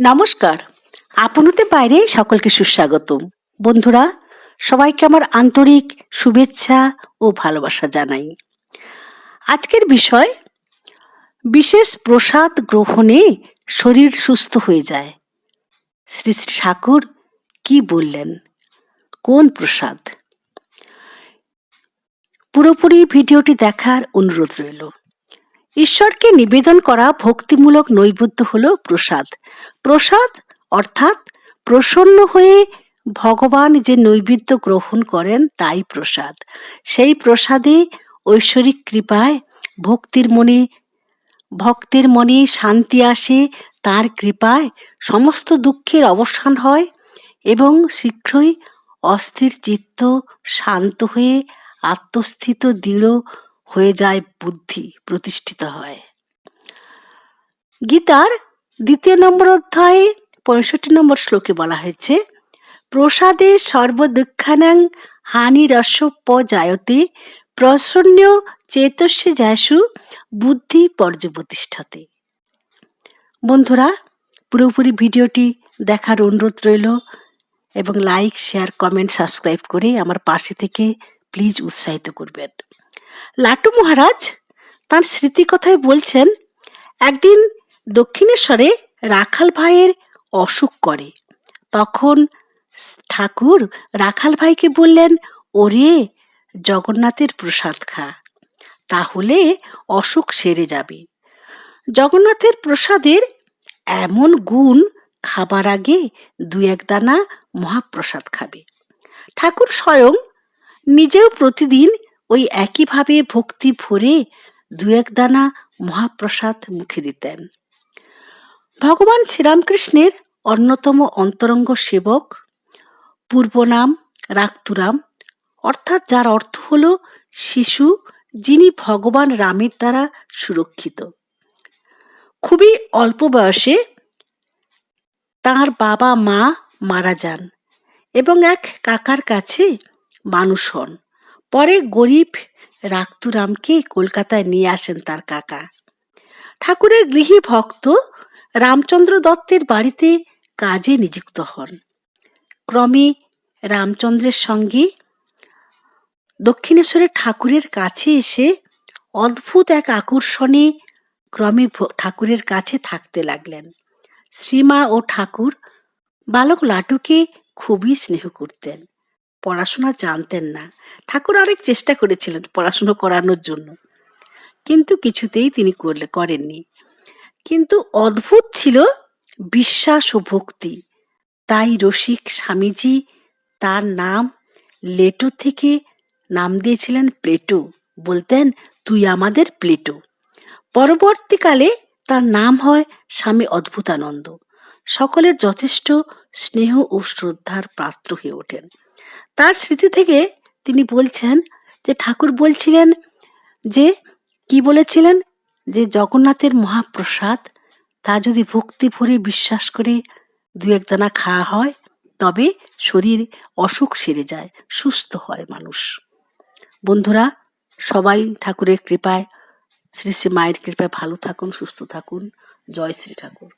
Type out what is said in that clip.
নমস্কার। আপনতে বাইরে সকলকে সুস্বাগতম। বন্ধুরা, সবাইকে আমার আন্তরিক শুভেচ্ছা ও ভালোবাসা জানাই। আজকের বিষয়, বিশেষ প্রসাদ গ্রহণে শরীর সুস্থ হয়ে যায়। শ্রী শ্রী ঠাকুর কি বললেন? কোন প্রসাদ? পুরোপুরি ভিডিওটি দেখার অনুরোধ রইল। ঈশ্বরকে নিবেদন করা ভক্তিমূলক নৈবেদ্য হল প্রসাদ। প্রসাদ অর্থাৎ প্রসন্ন হয়ে ভগবান যে নৈবেদ্য গ্রহণ করেন, তাই প্রসাদ। সেই প্রসাদে ঐশ্বরিক কৃপায় ভক্তির মনে, ভক্তের মনে শান্তি আসে, তার কৃপায় সমস্ত দুঃখের অবসান হয় এবং শীঘ্রই অস্থির চিত্ত শান্ত হয়ে আত্মস্থিত দৃঢ় হয়ে যায় বুদ্ধি প্রতিষ্ঠিত হয়। গীতার দ্বিতীয় নম্বর অধ্যায়ে পঁয়ষট্টি নম্বর শ্লোকে বলা হয়েছে, প্রসাদে সর্বদুঃখানাং হানিরস্য জায়তে প্রসন্ন চেতস্য যাসু বুদ্ধি পর্যপ্রতিষ্ঠাতে। বন্ধুরা, পুরোপুরি ভিডিওটি দেখার অনুরোধ রইল এবং লাইক, শেয়ার, কমেন্ট, সাবস্ক্রাইব করে আমার পাশে থেকে প্লিজ উৎসাহিত করবেন। লাটু মহারাজ, তার স্মৃতিকথায় বলছেন, একদিন দক্ষিণেশ্বরে রাখাল ভাইয়ের অসুখ করে। তখন ঠাকুর রাখাল ভাইকে বললেন, ওরে, জগন্নাথের প্রসাদ খা, তাহলে অসুখ সেরে যাবে। জগন্নাথের প্রসাদের এমন গুণ খাবার আগে দু এক দানা মহাপ্রসাদ খাবে। ঠাকুর স্বয়ং নিজেও প্রতিদিন ওই একইভাবে ভক্তি ভরে দু এক দানা মহাপ্রসাদ মুখে দিতেন। ভগবান শ্রীরামকৃষ্ণের অন্যতম অন্তরঙ্গ সেবক, পূর্বনাম রাক্তুরাম অর্থাৎ যার অর্থ হল শিশু যিনি ভগবান রামের দ্বারা সুরক্ষিত। খুবই অল্প বয়সে তার বাবা মা মারা যান এবং এক কাকার কাছে মানুষ হন। পরে গরিব রাক্তুরামকে কলকাতায় নিয়ে আসেন তার কাকা। ঠাকুরের গৃহী ভক্ত রামচন্দ্র দত্তের বাড়িতে কাজে নিযুক্ত হন। ক্রমে রামচন্দ্রের সঙ্গে দক্ষিণেশ্বরের ঠাকুরের কাছে এসে অদ্ভুত এক আকর্ষণে ক্রমে ঠাকুরের কাছে থাকতে লাগলেন। শ্রীমা ও ঠাকুর বালক লাটুকে খুবই স্নেহ করতেন। পড়াশোনা জানতেন না। ঠাকুর অনেক চেষ্টা করেছিলেন পড়াশুনো করানোর জন্য। কিন্তু কিছুতেই তিনি করলে, করেননি। কিন্তু অদ্ভুত ছিল বিশ্বাস ও ভক্তি। তাই রসিক স্বামীজি তার নাম লেটো থেকে নাম দিয়েছিলেন প্লেটো। বলতেন, তুই আমাদের প্লেটো। পরবর্তীকালে তার নাম হয় স্বামী অদ্ভুতানন্দ। সকলের যথেষ্ট স্নেহ ও শ্রদ্ধার পাত্র হয়ে ওঠেন। তার স্মৃতি থেকে তিনি বলছেন যে ঠাকুর বলছিলেন যে, কি বলেছিলেন? যে জগন্নাথের মহাপ্রসাদ, তা যদি ভক্তি ভরে বিশ্বাস করে দু এক দানা খাওয়া হয়, তবে শরীর অসুখ সেরে যায়, সুস্থ হয় মানুষ। বন্ধুরা, সবাই ঠাকুরের কৃপায়, শ্রী শ্রী মায়ের কৃপায় ভালো থাকুন, সুস্থ থাকুন। জয় শ্রী ঠাকুর।